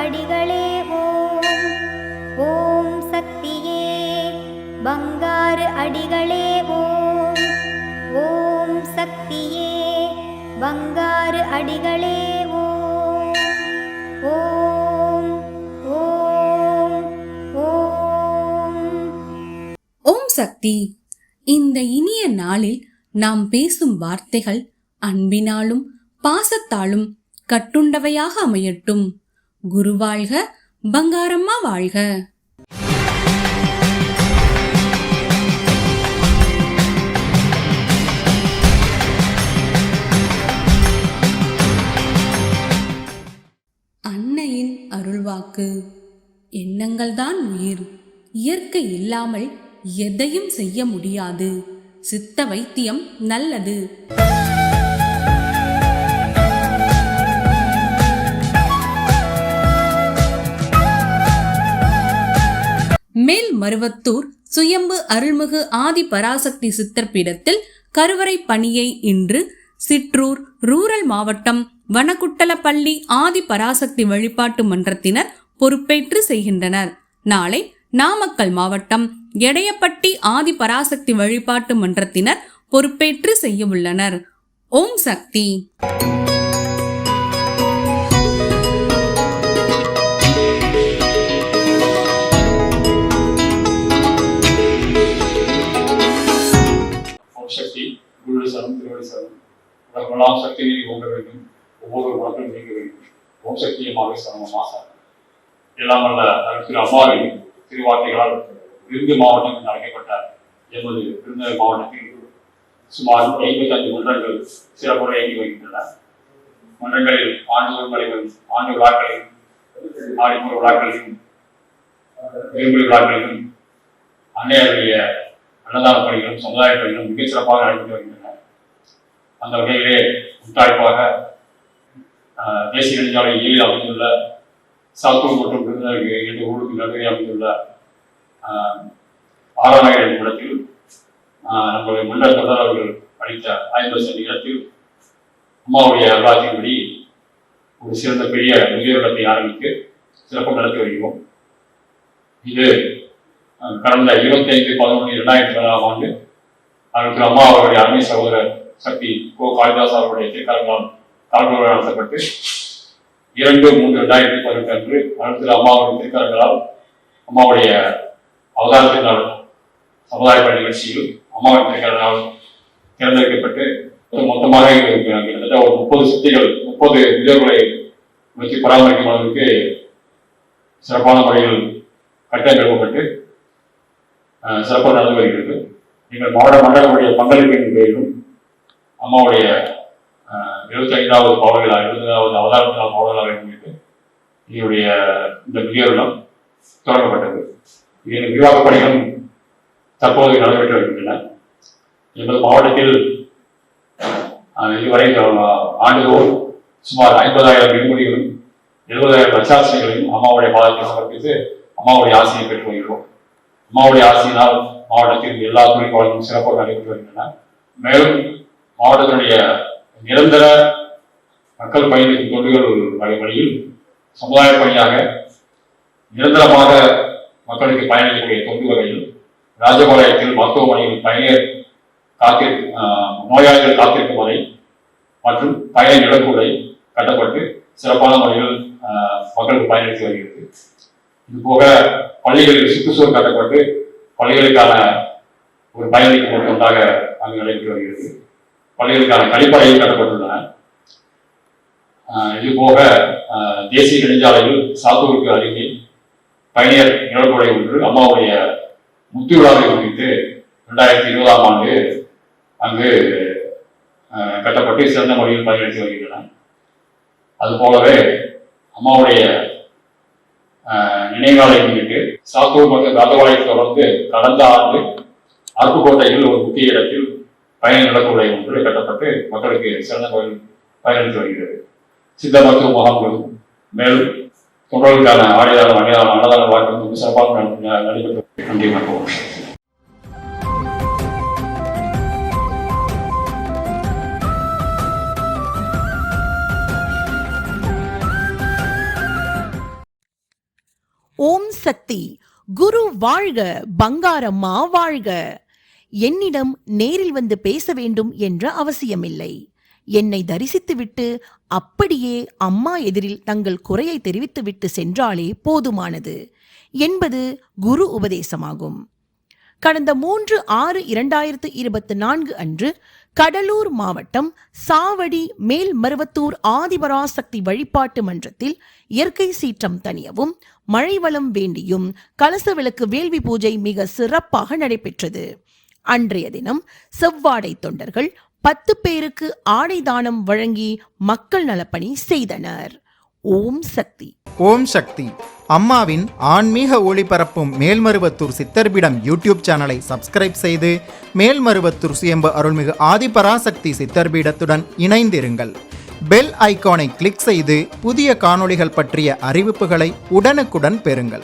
அடிகளே ஓம். ஓம் சக்தியே பங்காரு அடிகளே ஓம். ஓம் சக்தியே பங்காரு அடிகளே ஓம். ஓம் ஓம் ஓம். ஓம் சக்தி. இந்த இனிய நாளில் நாம் பேசும் வார்த்தைகள் அன்பினாலும் பாசத்தாலும் கட்டுண்டவையாக அமையட்டும். குரு வாழ்க பங்காரம்மா வாழ்க. அன்னையின் அருள்வாக்கு. எண்ணங்கள்தான் உயிர். இயற்கை இல்லாமல் எதையும் செய்ய முடியாது. சித்த வைத்தியம் நல்லது. மருவத்தூர் சுயம்பு அருள்மிகு ஆதி பராசக்தி சித்தர் பீடத்தில் கருவறை பணியை இன்று சிற்றூர் ரூரல் மாவட்டம் வனகுட்டலப்பள்ளி ஆதி பராசக்தி வழிபாட்டு மன்றத்தினர் பொறுப்பேற்று செய்கின்றனர். நாளை நாமக்கல் மாவட்டம் எடையப்பட்டி ஆதி பராசக்தி வழிபாட்டு மன்றத்தினர் பொறுப்பேற்று செய்ய உள்ளனர். ஓம் சக்தி. உலகமெல்லாம் சக்தி நீதி ஓங்க வேண்டும். ஒவ்வொரு உலகம் நீங்க வேண்டும். ஓம் சக்தியமாக சமமாக. எல்லாம் வல்ல திரு அம்மாவின் திருவார்த்தைகளால் விருது மாவட்டம் என்று அழைக்கப்பட்ட எமது விருதுநகர் மாவட்டத்தில் சுமார் ஐம்பத்தஞ்சு மன்றங்கள் சிறப்புரை இயங்கி வருகின்றன. மன்றங்களில் ஆண்டு தலைவர் ஆண்டு விழாக்களையும் ஆடிப்புற விழாக்களையும் விரும்புகிற விழாக்களையும் அன்னையருடைய அன்னதான பணிகளும் சமுதாய பணிகளும் மிகச் சிறப்பாக நடைபெற்று வருகின்றன. அந்த வகையிலே முத்தாய்ப்பாக தேசிய நெடுஞ்சாலை ஏழில் அமைந்துள்ள சாத்தூர் மற்றும் விருதுநகர் என்ற ஊருக்கு நடுவே அமைந்துள்ள ஆஹ், ஆறாயிரம் இடத்தில் நம்முடைய மன்னர் தொடர் அவர்கள் அளித்த ஐம்பது சென்ட் இடத்தில் அம்மாவுடைய அருளாட்சியின்படி ஒரு சிறந்த பெரிய முதியோர் ஆரம்பித்து சிறப்பு நடத்தி வருகிறோம். இது கடந்த இருபத்தி ஐந்து பதினொன்று இரண்டாயிரத்தி பதினாறாம் ஆண்டு அவருக்கு அம்மா அவருடைய அருமை சகோதரர் சக்தி கோ காளிதாஸ் அவருடைய திருக்கரங்களால் தலைமுறை நடத்தப்பட்டு இரண்டு மூன்று ரெண்டாயிரத்தி பதினெட்டு அன்று அடுத்த அம்மாவுடைய திருக்கரங்களால் அம்மாவுடைய அவதாரத்தினால் சமுதாய பணி நிகழ்ச்சியில் அம்மாவின் திருக்கரங்களால் தேர்ந்தெடுக்கப்பட்டு மொத்தமாக கிட்டத்தட்ட ஒரு முப்பது சித்திகள் முப்பது விதர்களை வச்சு பராமரிக்கும் அளவுக்கு சிறப்பான முறையில் கட்டம் நிறுவப்பட்டு சிறப்பாக நடந்து வருகிறது. எங்கள் மாவட்ட மண்டலமுடைய பங்களிப்பின் பேரிலும் அம்மாவுடைய எழுபத்தி ஐந்தாவது பவள விழா எழுபதாவது அவதாரத்தினால் பவள விழா இதனுடைய இந்த முதியோரிடம் தொடங்கப்பட்டது. இதன் விரிவாக்க பணிகளும் தற்போது நடைபெற்று வருகின்றன. எங்கள் மாவட்டத்தில் இதுவரை ஆண்டுதோறும் சுமார் ஐம்பதாயிரம் வெகுமதிகளும் எழுபதாயிரம் லட்சாசிரியர்களையும் அம்மாவுடைய பாதத்தில் சமர்ப்பித்து அம்மாவுடைய ஆசையை பெற்று வருகிறோம் அம்மாவுடைய ஆசையினால் மாவட்டத்தில் எல்லா துறைகளும் சிறப்பாக நடைபெற்று வருகின்றன. மேலும் மாவட்டத்தினுடைய நிரந்தர மக்கள் பயணிக்கும் தொண்டுகள் வழிமுறையில் வழியில் சமுதாய பணியாக நிரந்தரமாக மக்களுக்கு பயணிக்கக்கூடிய தொண்டு வகையில் ராஜபாளையத்தில் மருத்துவமனையில் பயணியர் காத்திரு நோயாளிகள் காத்திருக்கும் வரை மற்றும் பயண இழப்புகளை கட்டப்பட்டு சிறப்பான முறையில் மக்களுக்கு பயனளித்து வருகிறது. இது போக பள்ளிகளில் சுற்றுச்சூழல் கட்டப்பட்டு பள்ளிகளுக்கான ஒரு பயணிக்கு ஒன்றாக அங்கு நடைபெற்று வருகிறது. பள்ளிகளுக்கான கழிப்பறைகள் கட்டப்பட்டுள்ளன இது போக தேசிய நெடுஞ்சாலையில் சாத்தூருக்கு அருகே பயணியர் நிழல்குடை ஒன்று அம்மாவுடைய முத்து விழாவை முன்னிட்டு ரெண்டாயிரத்தி இருபதாம் ஆண்டு அங்கு கட்டப்பட்டு சிறந்த முறையில் பயன்படுத்தி வருகின்றன அது போலவே அம்மாவுடைய ஆஹ், நினைவாலை முன்னிட்டு சாத்தூர் மற்றும் கந்தவாளையை தொடர்ந்து கடந்த ஆண்டு அருப்புக்கோட்டையில் ஒரு முக்கிய இடத்தில் பயண நிலக்குடை ஒன்று கட்டப்பட்டு மக்களுக்கு சிறந்த முறையில் பயனளித்து வருகிறது. சித்த மருத்துவ முகாம்களும் மேலும் தொண்டர்களுக்கான ஆடியாளர் அணியாளர் அன்னதான வாய்ப்பு வந்து சிறப்பாக நடைபெற்று நன்றி வணக்கம் ஓம் சக்தி. குரு வாழ்க பங்காரம்மா வாழ்க. என்னிடம் நேரில் வந்து பேச வேண்டும் என்ற அவசியமில்லை. என்னை தரிசித்துவிட்டு அப்படியே அம்மா எதிரில் தங்கள் குறையை தெரிவித்துவிட்டு சென்றாலே போதுமானது என்பது குரு உபதேசமாகும். கடந்த மூன்று ஆறு இரண்டாயிரத்து இருபத்தி நான்கு அன்று கடலூர் மாவட்டம் சாவடி மேல்மருவத்தூர் ஆதிபராசக்தி வழிபாட்டு மன்றத்தில் இயற்கை சீற்றம் தணியவும் மழை வளம் வேண்டியும் கலச விளக்கு வேள்வி பூஜை மிக சிறப்பாக நடைபெற்றது. அன்றைய தினம் செவ்வாடை தொண்டர்கள் பத்து பேருக்கு ஆடை தானம் வழங்கி மக்கள் நலப்பணி செய்தனர். ஓம் சக்தி. ஓம் சக்தி. அம்மாவின் ஆன்மீக ஒளிபரப்பும் மேல்மருவத்தூர் சித்தர்பிடம் யூடியூப் சேனலை சப்ஸ்கிரைப் செய்து மேல்மருவத்தூர் சுயம்பு அருள்மிகு ஆதிபராசக்தி சித்தர்பீடத்துடன் இணைந்திருங்கள். பெல் ஐகானை கிளிக் செய்து புதிய காணொளிகள் பற்றிய அறிவிப்புகளை உடனுக்குடன் பெறுங்கள்.